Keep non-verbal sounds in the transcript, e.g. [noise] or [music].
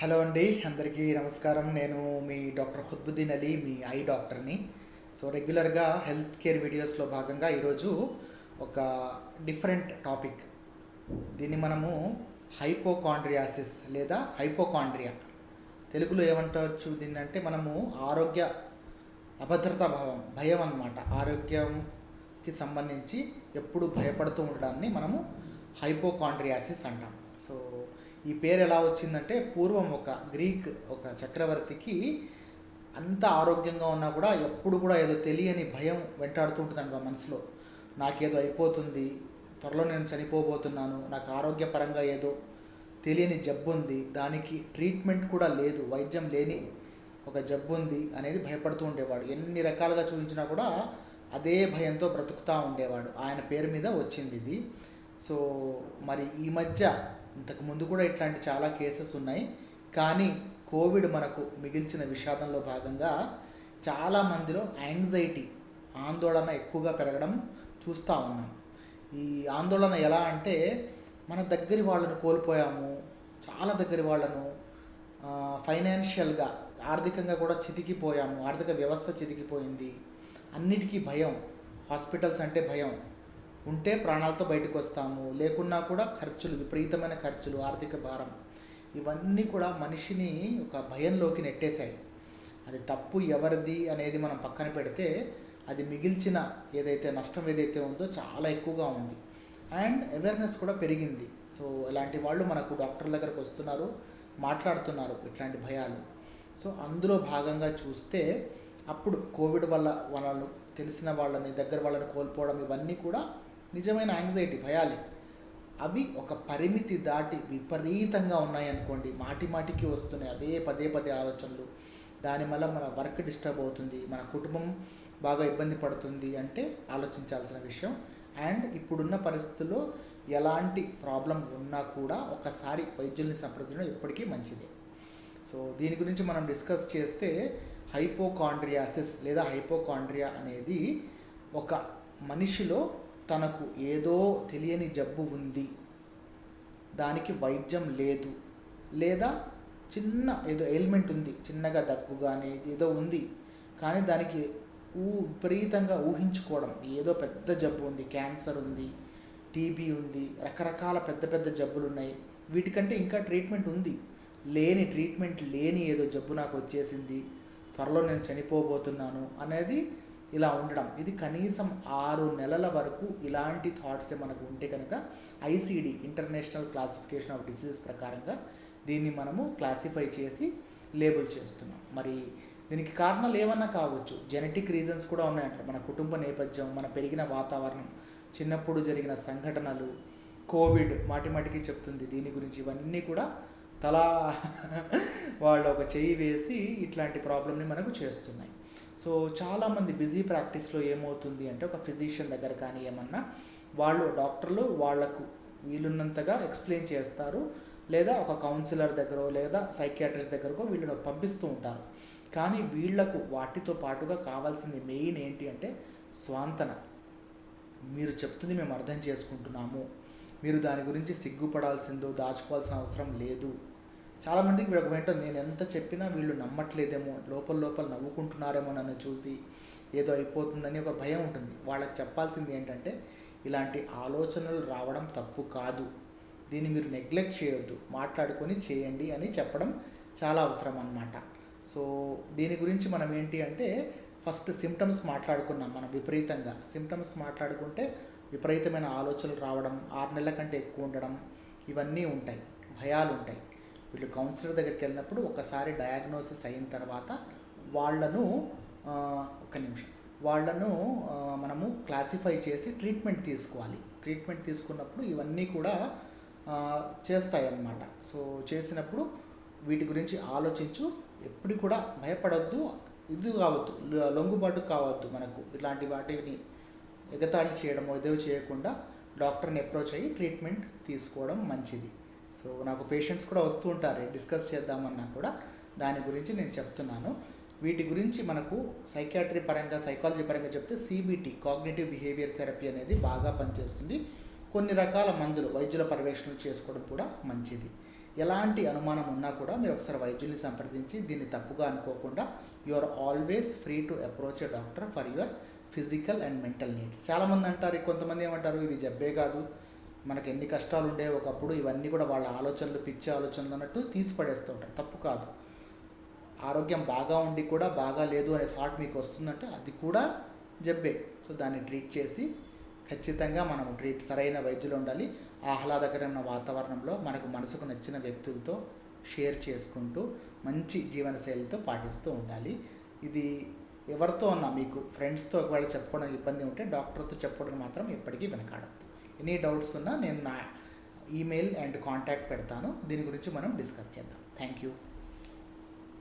Hello అండి అందరికీ నమస్కారం. నేను మీ డాక్టర్ హుద్బుద్దీన్ అలీ మీ ఐ డాక్టర్ని. సో రెగ్యులర్గా హెల్త్ కేర్ వీడియోస్లో భాగంగా ఈరోజు ఒక డిఫరెంట్ టాపిక్. దీన్ని మనము హైపోకాండ్రియాసిస్ లేదా హైపోకాండ్రియా. తెలుగులో ఏమంటవచ్చు దీన్ని అంటే మనము ఆరోగ్య అభద్రతా భావం భయం అన్నమాట. ఆరోగ్యంకి సంబంధించి ఎప్పుడు భయపడుతూ ఉండడాన్ని మనము హైపోకాండ్రియాసిస్ అంటాం. సో ఈ పేరు ఎలా వచ్చిందంటే పూర్వం ఒక గ్రీక్ ఒక చక్రవర్తికి అంత ఆరోగ్యంగా ఉన్నా కూడా ఎప్పుడు కూడా ఏదో తెలియని భయం వెంటాడుతూ ఉంటుంది మా మనసులో. నాకేదో అయిపోతుంది త్వరలో నేను చనిపోబోతున్నాను నాకు ఆరోగ్యపరంగా ఏదో తెలియని జబ్బు ఉంది దానికి ట్రీట్మెంట్ కూడా లేదు వైద్యం లేని ఒక జబ్బు ఉంది అనేది భయపడుతూ ఉండేవాడు. ఎన్ని రకాలుగా చూపించినా కూడా అదే భయంతో బ్రతుకుతూ ఉండేవాడు. ఆయన పేరు మీద వచ్చింది ఇది. సో మరి ఈ మధ్య ఇంతకు ముందు కూడా ఇట్లాంటి చాలా కేసెస్ ఉన్నాయి. కానీ కోవిడ్ మనకు మిగిల్చిన విషాదంలో భాగంగా చాలా మందిలో యాంగ్జైటీ ఆందోళన ఎక్కువగా పెరగడం చూస్తూ ఉన్నాం. ఈ ఆందోళన ఎలా అంటే మన దగ్గరి వాళ్ళను కోల్పోయాము చాలా దగ్గరి వాళ్ళను ఫైనాన్షియల్గా ఆర్థికంగా కూడా చితికిపోయాము ఆర్థిక వ్యవస్థ చితికిపోయింది. అన్నిటికీ భయం హాస్పిటల్స్ అంటే భయం. ఉంటే ప్రాణాలతో బయటకు వస్తాము. లేకున్నా కూడా ఖర్చులు విపరీతమైన ఖర్చులు ఆర్థిక భారం ఇవన్నీ కూడా మనిషిని ఒక భయంలోకి నెట్టేశాయి. అది తప్పు ఎవరిది అనేది మనం పక్కన పెడితే అది మిగిల్చిన ఏదైతే నష్టం ఏదైతే ఉందో చాలా ఎక్కువగా ఉంది. అండ్ అవేర్నెస్ కూడా పెరిగింది. సో ఇలాంటి వాళ్ళు మనకు డాక్టర్ దగ్గరకు వస్తున్నారు మాట్లాడుతున్నారు ఇట్లాంటి భయాలు. సో అందులో భాగంగా చూస్తే అప్పుడు కోవిడ్ వల్ల వాళ్ళను తెలిసిన వాళ్ళని దగ్గర వాళ్ళని కోల్పోవడం ఇవన్నీ కూడా నిజమైన యాంగ్జైటీ భయాలే. అవి ఒక పరిమితి దాటి విపరీతంగా ఉన్నాయనుకోండి మాటి మాటికి వస్తున్నాయి. అవే పదే పదే ఆలోచనలు. దానివల్ల మన వర్క్ డిస్టర్బ్ అవుతుంది. మన కుటుంబం బాగా ఇబ్బంది పడుతుంది అంటే ఆలోచించాల్సిన విషయం. అండ్ ఇప్పుడున్న పరిస్థితుల్లో ఎలాంటి ప్రాబ్లం ఉన్నా కూడా ఒకసారి వైద్యుల్ని సంప్రదించడం ఎప్పటికీ మంచిదే. సో దీని గురించి మనం డిస్కస్ చేస్తే హైపోకాండ్రియాసిస్ లేదా హైపోకాండ్రియా అనేది ఒక మనిషిలో తనకు ఏదో తెలియని జబ్బు ఉంది. దానికి వైద్యం లేదు. లేదా చిన్న ఏదో ఎయిల్మెంట్ ఉంది. చిన్నగా దగ్గు కానీ ఏదో ఉంది. కానీ దానికి ఊ విపరీతంగా ఊహించుకోవడం. ఏదో పెద్ద జబ్బు ఉంది. క్యాన్సర్ ఉంది. టీబీ ఉంది. రకరకాల పెద్ద పెద్ద జబ్బులు ఉన్నాయి వీటికంటే ఇంకా ట్రీట్మెంట్ ఉంది. లేని ట్రీట్మెంట్ లేని ఏదో జబ్బు నాకు వచ్చేసింది. త్వరలో నేను చనిపోబోతున్నాను అనేది ఇలా ఉండడం. ఇది కనీసం ఆరు నెలల వరకు ఇలాంటి థాట్సే మనకు ఉంటే కనుక ICD international classification of diseases ప్రకారంగా దీన్ని మనము క్లాసిఫై చేసి లేబుల్ చేస్తున్నాం. మరి దీనికి కారణాలు ఏమన్నా కావచ్చు? జెనెటిక్ రీజన్స్ కూడా ఉన్నాయంట. మన కుటుంబ నేపథ్యం మన పెరిగిన వాతావరణం చిన్నప్పుడు జరిగిన సంఘటనలు కోవిడ్ మాటి మాటికి చెప్తుంది. దీని గురించి ఇవన్నీ కూడా తలా [laughs] వాళ్ళు ఒక చెయ్యి వేసి ఇట్లాంటి ప్రాబ్లమ్ని మనకు చేస్తున్నాయి. సో చాలామంది బిజీ ప్రాక్టీస్లో ఏమవుతుంది అంటే ఒక ఫిజిషియన్ దగ్గర కానీ ఏమన్నా వాళ్ళు డాక్టర్లు వాళ్ళకు వీలున్నంతగా ఎక్స్ప్లెయిన్ చేస్తారు లేదా ఒక కౌన్సిలర్ దగ్గర లేదా సైకియాట్రిస్ట్ దగ్గరకో వీళ్ళని పంపిస్తూ ఉంటారు. కానీ వీళ్ళకు వాటితో పాటుగా కావాల్సింది మెయిన్ ఏంటి అంటే స్వాంతన. మీరు చెప్తుంది మేము అర్థం చేసుకుంటున్నాము. మీరు దాని గురించి సిగ్గుపడాల్సిందో దాచుకోవాల్సిన అవసరం లేదు. చాలామందికి వీళ్ళకి ఏంటో నేను ఎంత చెప్పినా వీళ్ళు నమ్మట్లేదేమో లోపల లోపల నవ్వుకుంటున్నారేమో నన్ను చూసి ఏదో అయిపోతుందని ఒక భయం ఉంటుంది. వాళ్ళకి చెప్పాల్సింది ఏంటంటే ఇలాంటి ఆలోచనలు రావడం తప్పు కాదు. దీన్ని మీరు నెగ్లెక్ట్ చేయొద్దు. మాట్లాడుకొని చేయండి అని చెప్పడం చాలా అవసరం అన్నమాట. సో దీని గురించి మనం ఏంటి అంటే ఫస్ట్ సిమ్టమ్స్ మాట్లాడుకున్నాం మనం విపరీతంగా. సిమ్టమ్స్ మాట్లాడుకుంటే విపరీతమైన ఆలోచనలు రావడం ఆరు నెలల కంటే ఎక్కువ ఉండడం ఇవన్నీ ఉంటాయి. భయాలు ఉంటాయి. వీళ్ళు కౌన్సిలర్ దగ్గరికి వెళ్ళినప్పుడు ఒకసారి డయాగ్నోసిస్ అయిన తర్వాత వాళ్ళను ఒక నిమిషం. వాళ్ళను మనము క్లాసిఫై చేసి ట్రీట్మెంట్ తీసుకోవాలి. ట్రీట్మెంట్ తీసుకున్నప్పుడు ఇవన్నీ కూడా చేస్తాయన్నమాట. చేస్తాయి అన్నమాట సో చేసినప్పుడు వీటి గురించి ఆలోచించు. ఎప్పుడు కూడా భయపడద్దు. ఇది కావద్దు. లొంగుబాటు కావద్దు మనకు. ఇలాంటి వాటిని ఎగతాళి చేయడమో ఏదో చేయకుండా డాక్టర్ని అప్రోచ్ అయ్యి ట్రీట్మెంట్ తీసుకోవడం మంచిది. సో నాకు పేషెంట్స్ కూడా వస్తూ ఉంటారు. డిస్కస్ చేద్దామన్నా కూడా దాని గురించి నేను చెప్తున్నాను. వీటి గురించి మనకు సైకాట్రీ పరంగా సైకాలజీ పరంగా చెప్తే సిబిటి కాగ్నేటివ్ బిహేవియర్ థెరపీ అనేది బాగా పనిచేస్తుంది. కొన్ని రకాల మందులు వైద్యుల పర్యవేక్షణలు చేసుకోవడం కూడా మంచిది. ఎలాంటి అనుమానం ఉన్నా కూడా మీరు ఒకసారి వైద్యుల్ని సంప్రదించి దీన్ని తప్పుగా అనుకోకుండా you are always free to approach a doctor for your physical and mental needs చాలామంది అంటారు కొంతమంది ఏమంటారు ఇది జబ్బే కాదు. మనకు ఎన్ని కష్టాలు ఉండే ఒకప్పుడు ఇవన్నీ కూడా వాళ్ళ ఆలోచనలు పిచ్చి ఆలోచనలు అన్నట్టు తీసి పడేస్తూ ఉంటారు. తప్పు కాదు. ఆరోగ్యం బాగా ఉండి కూడా బాగా లేదు అనే థాట్ మీకు వస్తుందంటే అది కూడా జబ్బే. సో దాన్ని ట్రీట్ చేసి ఖచ్చితంగా మనం ట్రీట్ సరైన వైద్యులు ఉండాలి. ఆహ్లాదకరమైన వాతావరణంలో మనకు మనసుకు నచ్చిన వ్యక్తులతో షేర్ చేసుకుంటూ మంచి జీవనశైలితో పాటిస్తూ ఉండాలి. ఇది ఎవరితో ఉన్నా మీకు ఫ్రెండ్స్తో ఒకవేళ చెప్పుకోవడానికి ఇబ్బంది ఉంటే డాక్టర్తో చెప్పుకోవడం మాత్రం ఎప్పటికీ వెనకాడద్దు. ఎనీ డౌట్స్ ఉన్నా నేను నా ఈమెయిల్ అండ్ కాంటాక్ట్ పెడతాను. దీని గురించి మనం డిస్కస్ చేద్దాం. Thank you